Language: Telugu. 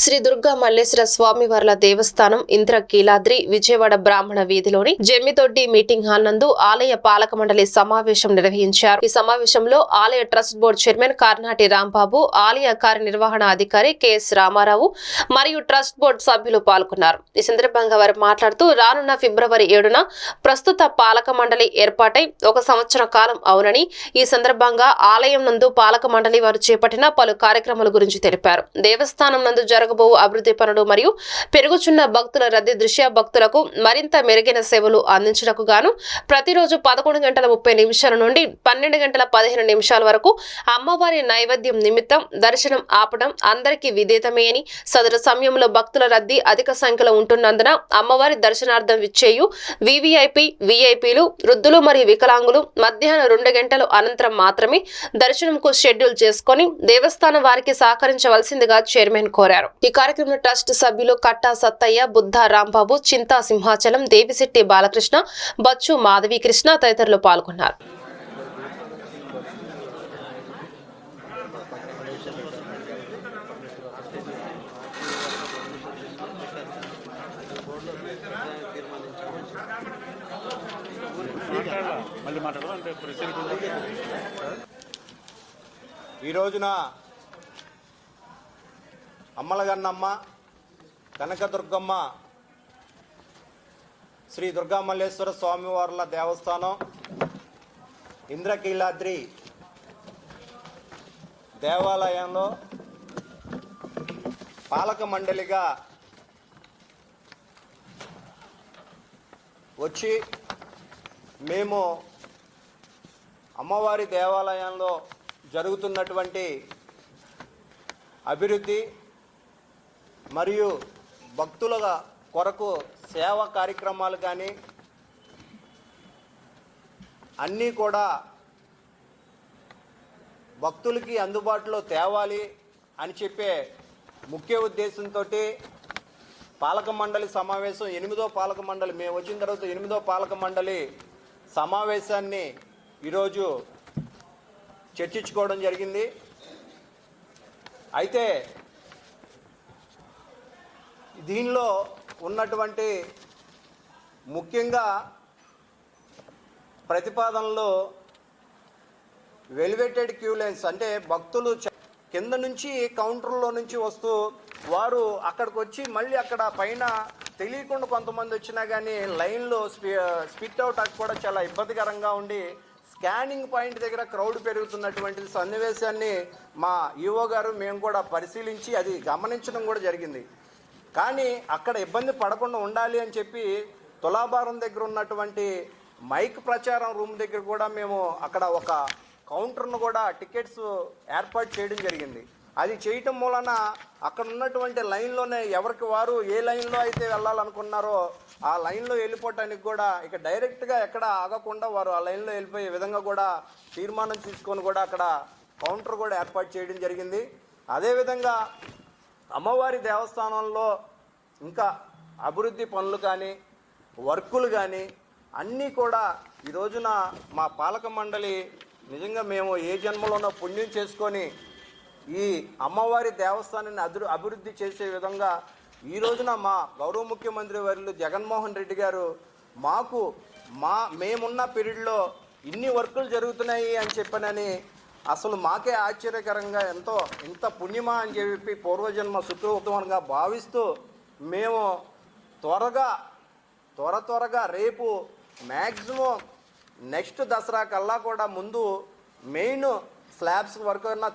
శ్రీ దుర్గా మల్లేశ్వర స్వామివార్ల దేవస్థానం ఇంద్రకీలాద్రి విజయవాడ బ్రాహ్మణ వీధిలోని జమ్మిదొడ్డి మీటింగ్ హాల్ నందు ఆలయ పాలక మండలి సమావేశం నిర్వహించారు. ఈ సమావేశంలో ఆలయ trust board chairman Karnati Rambabu ఆలయ కార్యనిర్వహణ అధికారి కెఎస్ రామారావు మరియు ట్రస్ట్ బోర్డు సభ్యులు పాల్గొన్నారు. ఈ సందర్భంగా వారు మాట్లాడుతూ రానున్న ఫిబ్రవరి ఏడున ప్రస్తుత పాలక మండలి ఏర్పాటై ఒక సంవత్సర కాలం అవునని ఈ సందర్భంగా ఆలయం నందు పాలక మండలి వారు చేపట్టిన పలు కార్యక్రమాల గురించి తెలిపారు. దేవస్థానం నందు జరగబో అభివృద్ధి పనులు మరియు పెరుగుచున్న భక్తుల రద్దీ దృష్ట్యా భక్తులకు మరింత మెరుగైన సేవలు అందించడానికి గాను ప్రతిరోజు పదకొండు గంటల ముప్పై నిమిషాల నుండి పన్నెండు గంటల పదిహేను నిమిషాల వరకు అమ్మవారి నైవేద్యం నిమిత్తం దర్శనం ఆపడం అందరికీ విధేతమే అని సదరు సమయంలో భక్తుల రద్దీ అధిక సంఖ్యలో ఉంటున్నందున అమ్మవారి దర్శనార్థం విచ్చేయు వివిఐపి విఐపీలు వృద్ధులు మరియు వికలాంగులు మధ్యాహ్నం రెండు గంటల అనంతరం మాత్రమే దర్శనంకు షెడ్యూల్ చేసుకొని దేవస్థానం వారికి సహకరించవలసిందిగా చైర్మన్ కోరారు. ఈ కార్యక్రమంలో ట్రస్ట్ సభ్యులు కట్టా సత్తయ్య బుద్ధ రాంబాబు చింతా సింహాచలం దేవిశెట్టి బాలకృష్ణ బచ్చు మాధవి కృష్ణ తదితరులు పాల్గొన్నారు. ఈ రోజున అమ్మలగన్నమ్మ కనకదుర్గమ్మ శ్రీ దుర్గామల్లేశ్వర స్వామివార్ల దేవస్థానం ఇంద్రకీలాద్రి దేవాలయంలో పాలక మండలిగా వచ్చి మేము అమ్మవారి దేవాలయంలో జరుగుతున్నటువంటి అభివృద్ధి మరియు భక్తుల కొరకు సేవా కార్యక్రమాలు కానీ అన్నీ కూడా భక్తులకి అందుబాటులో తేవాలి అని చెప్పే ముఖ్య ఉద్దేశంతో పాలక మండలి సమావేశం ఎనిమిదో పాలక మండలి మేము వచ్చిన తర్వాత ఎనిమిదో పాలక మండలి సమావేశాన్ని ఈరోజు చర్చించుకోవడం జరిగింది. అయితే దీనిలో ఉన్నటువంటి ముఖ్యంగా ప్రతిపాదనలో వెలివేటెడ్ క్యూ లైన్స్ అంటే భక్తులు కింద నుంచి కౌంటర్లో నుంచి వస్తూ వారు అక్కడికి వచ్చి మళ్ళీ అక్కడ పైన తెలియకుండా కొంతమంది వచ్చినా కానీ లైన్లో స్పిట్ అవుట్ కూడా చాలా ఇబ్బందికరంగా ఉండి స్కానింగ్ పాయింట్ దగ్గర క్రౌడ్ పెరుగుతున్నటువంటి సన్నివేశాన్ని మా ఈఓ గారు మేము కూడా పరిశీలించి అది గమనించడం కూడా జరిగింది. కానీ అక్కడ ఇబ్బంది పడకుండా ఉండాలి అని చెప్పి తులాభారం దగ్గర ఉన్నటువంటి మైక్ ప్రచారం రూమ్ దగ్గర కూడా మేము అక్కడ ఒక కౌంటర్ను కూడా టికెట్స్ ఏర్పాటు చేయడం జరిగింది. అది చేయటం మూలన అక్కడ ఉన్నటువంటి లైన్లోనే ఎవరికి వారు ఏ లైన్లో అయితే వెళ్ళాలనుకున్నారో ఆ లైన్లో వెళ్ళిపోవటానికి కూడా ఇక డైరెక్ట్గా ఎక్కడ ఆగకుండా వారు ఆ లైన్లో వెళ్ళిపోయే విధంగా కూడా తీర్మానం తీసుకొని కూడా అక్కడ కౌంటర్ కూడా ఏర్పాటు చేయడం జరిగింది. అదేవిధంగా అమ్మవారి దేవస్థానంలో ఇంకా అభివృద్ధి పనులు కానీ వర్కులు కానీ అన్నీ కూడా ఈ రోజున మా పాలక మండలి నిజంగా మేము ఏ జన్మలోనో పుణ్యం చేసుకొని ఈ అమ్మవారి దేవస్థానాన్ని అభివృ అభివృద్ధి చేసే విధంగా ఈ రోజున మా గౌరవ ముఖ్యమంత్రి వర్యులు జగన్మోహన్ రెడ్డి గారు మాకు మా మేమున్న పీరియడ్లో ఇన్ని వర్కులు జరుగుతున్నాయి అని చెప్పనని అసలు మాకే ఆశ్చర్యకరంగా ఎంతో ఇంత పుణ్యమా అని చెప్పి పూర్వజన్మ సుకృతంగా భావిస్తూ మేము త్వరగా త్వర త్వరగా రేపు మ్యాక్సిమం నెక్స్ట్ దసరా కల్లా కూడా ముందు మెయిన్ స్లాబ్స్ వరకు